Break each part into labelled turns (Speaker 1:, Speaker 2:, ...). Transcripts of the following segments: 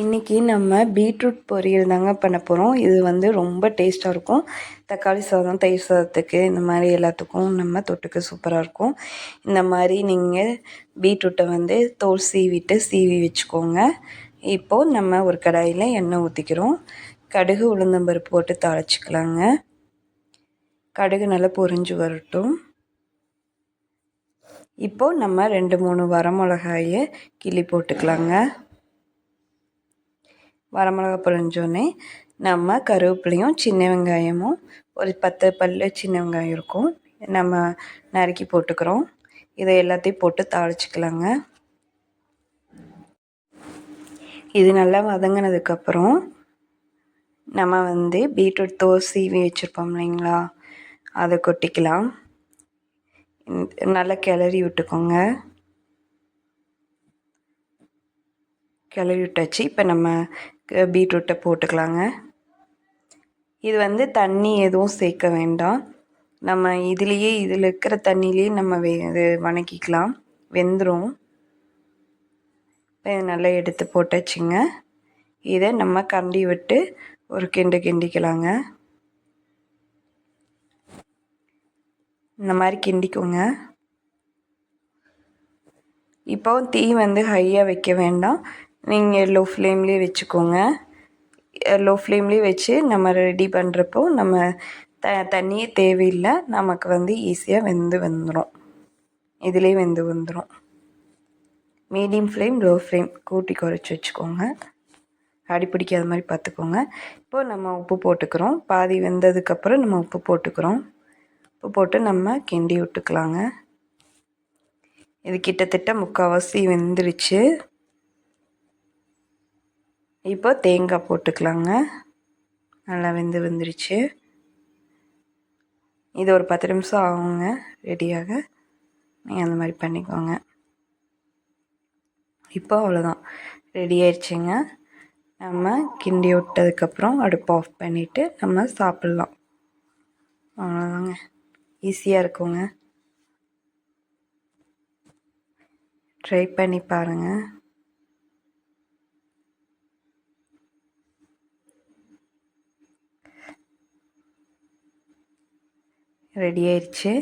Speaker 1: இன்றைக்கி நம்ம பீட்ரூட் பொரியல் தாங்க பண்ண போகிறோம் இது வந்து ரொம்ப டேஸ்ட்டாக இருக்கும். தக்காளி சாதம் தயிர் சாதத்துக்கு இந்த மாதிரி எல்லாத்துக்கும் நம்ம தொட்டுக்க சூப்பராக இருக்கும். இந்த மாதிரி நீங்கள் பீட்ரூட்டை வந்து தோல் சீவிட்டு சீவி வச்சுக்கோங்க. இப்போது நம்ம ஒரு கடாயில் எண்ணெய் ஊற்றிக்கிறோம் கடுகு உளுந்தம்பருப்பு போட்டு தாளிச்சிக்கலாங்க. கடுகு நல்லா பொரிஞ்சு வரட்டும். இப்போது நம்ம ரெண்டு மூணு வரமிளகாயை கிள்ளி போட்டுக்கலாங்க. வரமிளகா பொழிஞ்சோடனே நம்ம கருவேப்பிலையும் சின்ன வெங்காயமும் ஒரு பத்து பல் சின்ன வெங்காயம் இருக்கும். நம்ம நறுக்கி போட்டுக்கிறோம். இதை எல்லாத்தையும் போட்டு தாளிச்சிக்கலாங்க. இது நல்லா வதங்கினதுக்கப்புறம் நம்ம வந்து பீட்ரூட் தோசை சீவி வச்சுருப்போம் இல்லைங்களா? அதை கொட்டிக்கலாம். நல்லா கிளறி விட்டுக்கோங்க. கிளறி விட்டாச்சு இப்போ நம்ம பீட்ரூட்டை போட்டுக்கலாங்க. இது வந்து தண்ணி எதுவும் சேர்க்க வேண்டாம். நம்ம இதுலேயே இதில் இருக்கிற தண்ணியிலே நம்ம வே இது வணக்கிக்கலாம். வெந்துடும் இப்போ நல்லா எடுத்து போட்டாச்சுங்க. இதை நம்ம கண்டி விட்டு ஒரு கிண்டு கிண்டிக்கலாங்க. இந்த மாதிரி கிண்டிக்கோங்க. இப்போ தீ வந்து ஹையாக வைக்க வேண்டாம். நீங்கள் லோ ஃப்ளேம்லேயே வச்சுக்கோங்க. லோ ஃப்ளேம்லேயே வச்சு நம்ம ரெடி பண்ணுறப்போ நம்ம த தண்ணியே தேவையில்லை. நமக்கு வந்து ஈஸியாக வெந்து வந்துடும் இதிலே வெந்து வந்துடும் மீடியம் ஃப்ளேம் லோ ஃப்ளேம் கூட்டி குறைச்சி வச்சுக்கோங்க. அடி பிடிக்காத மாதிரி பார்த்துக்கோங்க. இப்போது நம்ம உப்பு போட்டுக்கிறோம். பாதி வெந்ததுக்கப்புறம் நம்ம உப்பு போட்டுக்கிறோம். உப்பு போட்டு நம்ம கிண்டி விட்டுக்கலாங்க. இது கிட்டத்தட்ட முக்கால்வாசி வெந்துருச்சு. இப்போ தேங்காய் போட்டுக்கலாங்க. நல்லா வெந்து வந்துருச்சு. இது ஒரு பத்து நிமிஷம் ஆகுங்க. ரெடியாக. நீங்கள் அந்த மாதிரி பண்ணிக்கோங்க. இப்போ அவ்வளோதான் ரெடி ஆயிடுச்சுங்க. நம்ம கிண்டி விட்டதுக்கப்புறம் அடுப்பு ஆஃப் பண்ணிவிட்டு நம்ம சாப்பிட்லாம். அவ்வளோதாங்க ஈஸியாக இருக்குங்க. ட்ரை பண்ணி பாருங்கள் ரெடி ஆயிடுச்சு.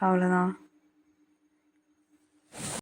Speaker 1: அவ்வளோதான்